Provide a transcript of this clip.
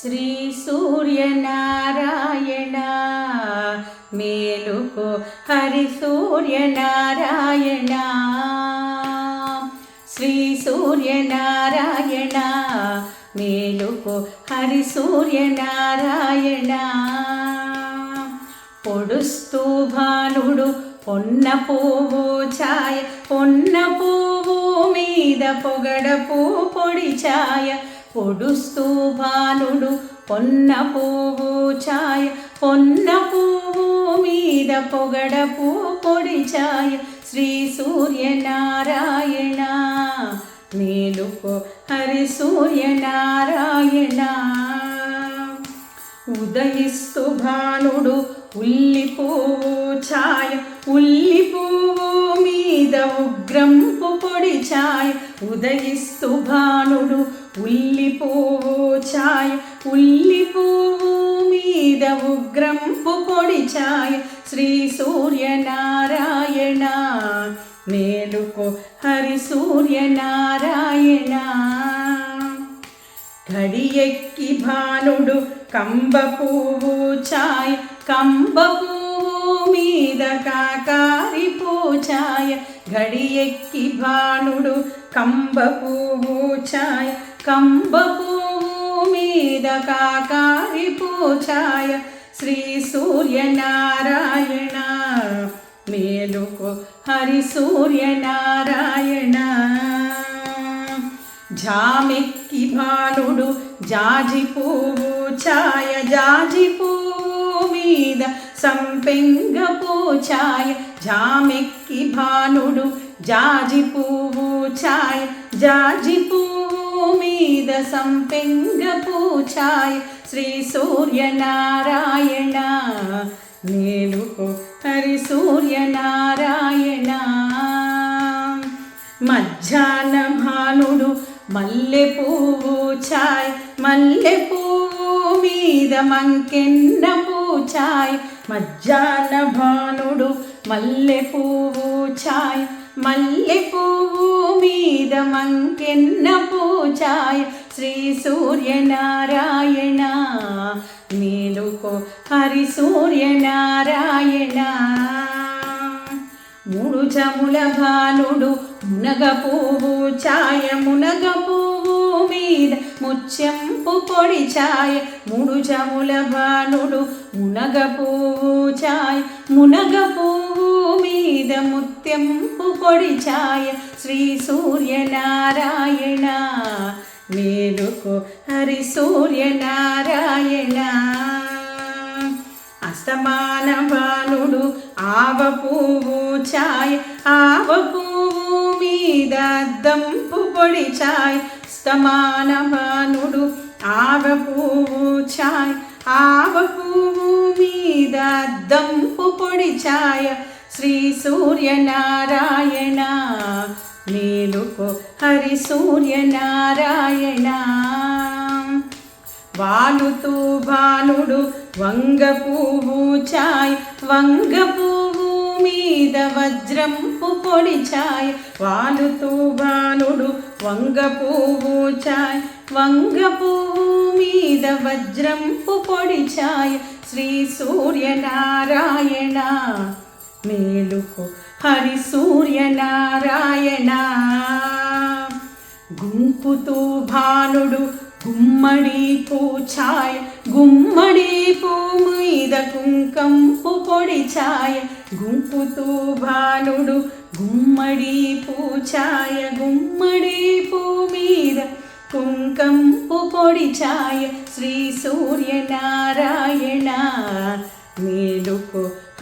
శ్రీ సూర్యనారాయణ. మేలుకో హరి సూర్యనారాయణ. శ్రీ సూర్యనారాయణ. మేలుకో హరి సూర్యనారాయణ. పొడుస్తూ భానుడు పొన్న పువ్వు ఛాయ పొన్న పువ్వు మీద పొగడ పువ్వు పొడి ఛాయ. పొడుస్తూ భానుడు పొన్న పువ్వు ఛాయ పొన్న పువ్వు మీద పొగడపు పొడి ఛాయ శ్రీ సూర్యనారాయణ మేలుకో హరి సూర్యనారాయణ. ఉదయిస్తు భానుడు ఉల్లి పువ్వు ఛాయ ఉల్లి పువ్వు మీద ఉగ్రంపు పొడి ఛాయ ఉదయిస్తు భానుడు ఉల్లి పువ్వు ఛాయ ఉల్లి పువ్వు మీద ఉగ్రంపు పొడి ఛాయ శ్రీ సూర్యనారాయణ మేలుకో హరి సూర్యనారాయణ. ఘడియెక్కి భానుడు కంబ పువ్వు ఛాయ కంబ పువ్వు మీద కాకారి పూచాయ ఘడియెక్కి భానుడు కంబ పువ్వు ఛాయ కంబ మీద కాకారి పూచాయ శ్రీ సూర్యనారాయణ. మేలుకు హరి సూర్యనారాయణ. జామెక్కి భానుడు జాజి పువ్వు ఛాయ జాజి పువ్వు మీద సంపెంగ పూచాయ జామెక్కి భానుడు జాజి పువ్వు ఛాయ జాజి పువ్వు మీద సంపెంగ పూచాయ శ్రీ సూర్యనారాయణ. మేలుకో హరి సూర్యనారాయణ. మధ్యాహ్న భానుడు మల్లె పువ్వు ఛాయ్ మల్లె పువ్వు మీద మంకెన్న పూచాయ్. మధ్యాహ్న భానుడు మల్లె పువ్వు చాయ్ మల్లె పువ్వు మీద మంకెన్న పూచాయ్ శ్రీ సూర్యనారాయణ. మేలుకో హరి సూర్యనారాయణ. మూడు చముల భానుడు మునగ పువ్వు ఛాయ మునగ పువ్వు మీద ముత్యంపు పొడి ఛాయ మూడు చముల భానుడు మునగ పువ్వు ఛాయ మునగ పువ్వు మీద ముత్యంపు పొడి ఛాయ శ్రీ సూర్యనారాయణ. మేలుకు హరి సూర్యనారాయణ. అస్తమాన బాలుడు ఆవ పువ్వు ఛాయ ఆవ పువ్వు మీద దంపు పొడి ఛాయ్ అస్తమాన బాలుడు ఆవ పువ్వు ఛాయ్ ఆవ పువ్వు మీద దంపు పొడి ఛాయ శ్రీ సూర్యనారాయణ. మేలుకో హరి సూర్యనారాయణ. వాలుతూ బాలుడు వంగ పువ్వు చాయ్ వంగ పువ్వు మీద వజ్రంపు పొడి చాయ్. వాలుతూ బాలుడు వంగ పువ్వు చాయ్ వంగ పువ్వు మీద వజ్రంపు పొడి చాయ్. శ్రీ సూర్యనారాయణ. మేలుకో. హరి సూర్యనారాయణ. గుంపుతూ భానుడు గుమ్మడి పూఛాయ గుమ్మడి పూ మీద కుంకంపు పొడి ఛాయ. గుంపుతూ భానుడు గుమ్మడి పూఛాయ గుమ్మడి పూ మీద కుంకంపు పొడి ఛాయ. శ్రీ సూర్యనారాయణ.